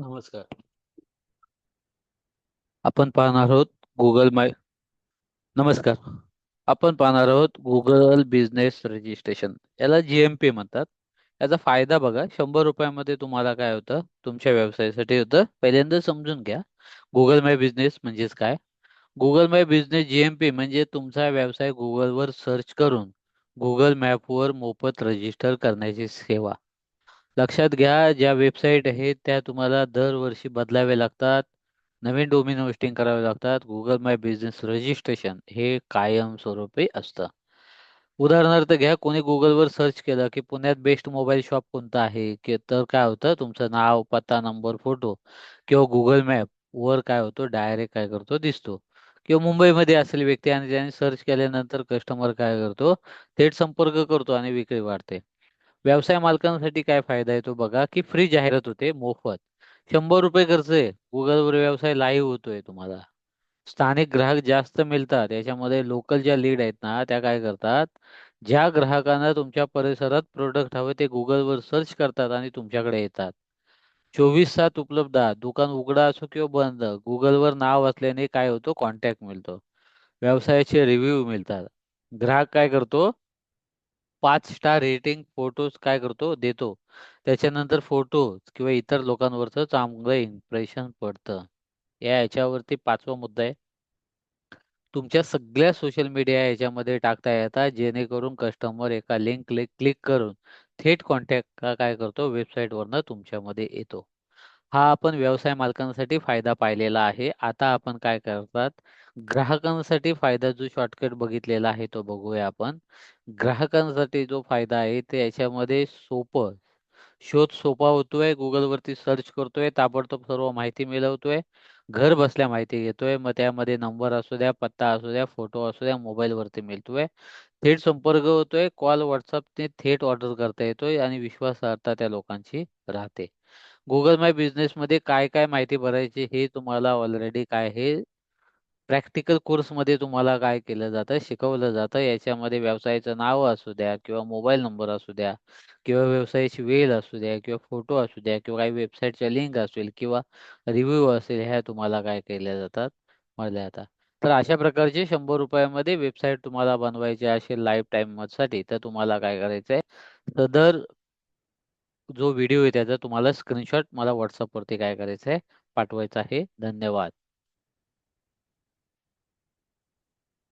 नमस्कार. आपण पाहणार आहोत गुगल माय नमस्कार. आपण पाहणार आहोत गुगल बिझनेस रजिस्ट्रेशन याला जीएमपी म्हणतात. याचा फायदा बघा शंभर रुपयामध्ये तुम्हाला काय होतं? तुमच्या व्यवसायासाठी होतं. पहिल्यांदा समजून घ्या. गुगल माय बिझनेस म्हणजेच काय? गुगल माय बिझनेस जीएमपी म्हणजे तुमचा व्यवसाय गुगलवर सर्च करून गुगल मॅपवर मोफत रजिस्टर करण्याची सेवा. लक्षात घ्या ज्या वेबसाईट आहेत त्या तुम्हाला दरवर्षी बदलाव्या लागतात. नवीन डोमेन होस्टिंग करावे लागतात. गुगल माय बिझनेस रजिस्ट्रेशन हे कायमस्वरूपी असतं. उदाहरणार्थ घ्या कोणी गुगलवर सर्च केलं की पुण्यात बेस्ट मोबाईल शॉप कोणता आहे की तर काय होतं? तुमचं नाव पत्ता नंबर फोटो किंवा गुगल मॅप वर काय होतो? डायरेक्ट काय करतो? दिसतो. किंवा मुंबईमध्ये असेल व्यक्ती आणि त्याने सर्च केल्यानंतर कस्टमर काय करतो? थेट संपर्क करतो आणि विक्री वाढते. व्यवसाय मालकांसाठी काय फायदा आहे तो बघा की फ्री जाहिरात होते मोफत. शंभर रुपये खर्च आहे. गुगलवर व्यवसाय लाईव्ह होतोय तुम्हाला. स्थानिक ग्राहक जास्त मिळतात. याच्यामध्ये लोकल ज्या लीड आहेत ना त्या काय करतात? ज्या ग्राहकांना तुमच्या परिसरात प्रोडक्ट हवे ते गुगलवर सर्च करतात आणि तुमच्याकडे येतात. चोवीस तास उपलब्ध दुकान उघडा असो किंवा बंद गुगलवर नाव असल्याने काय होतो? कॉन्टॅक्ट मिळतो. व्यवसायाचे रिव्ह्यू मिळतात. ग्राहक काय करतो? पाच स्टार रेटिंग फोटोज काय करतो? देतो. त्याच्यानंतर फोटो किंवा इतर लोकांवरचं चांगलं इम्प्रेशन पडतं. या याच्यावरती पाचवा मुद्दा आहे. तुमच्या सगळ्या सोशल मीडिया याच्यामध्ये टाकता येतात जेणेकरून कस्टमर एका लिंक क्लिक क्लिक करून थेट कॉन्टॅक्ट काय करतो? वेबसाईटवरनं तुमच्यामध्ये येतो. हा आपण व्यवसाय मालकांसाठी फायदा पाहिलेला आहे. आता आपण काय करतात? ग्राहकांसाठी फायदा जो शॉर्टकट बघितलेला आहे तो बघूया आपण. ग्राहकांसाठी जो फायदा आहे ते याच्यामध्ये सोपं शोध सोपा होतोय गुगलवरती सर्च करतोय ताबडतोब सर्व माहिती मिळवतोय. घर बसल्या माहिती घेतोय मग त्यामध्ये नंबर असू द्या पत्ता असू द्या फोटो असू द्या मोबाईल वरती मिळतोय. थेट संपर्क होतोय कॉल व्हॉट्सअपने थेट ऑर्डर करता येतोय आणि विश्वासार्हता त्या लोकांची राहते. गुगल माय बिझनेस मध्ये काय काय माहिती भरायची हे तुम्हाला ऑलरेडी काय हे प्रॅक्टिकल कोर्समध्ये तुम्हाला काय केलं जातं शिकवलं जातं. याच्यामध्ये व्यवसायाचं नाव असू द्या किंवा मोबाईल नंबर असू द्या किंवा व्यवसायाची वेळ असू द्या किंवा फोटो असू द्या किंवा काही वेबसाईटच्या लिंक असेल किंवा रिव्ह्यू असेल ह्या तुम्हाला काय केल्या जातात म्हटल्या जातात. तर अशा प्रकारचे शंभर रुपयामध्ये वेबसाईट तुम्हाला बनवायची असेल लाईफ टाईमसाठी तर तुम्हाला काय करायचं आहे सदर जो व्हिडिओ आहे त्याचा तुम्हाला स्क्रीनशॉट मला व्हॉट्सअपवरती काय करायचं आहे पाठवायचा आहे. धन्यवाद.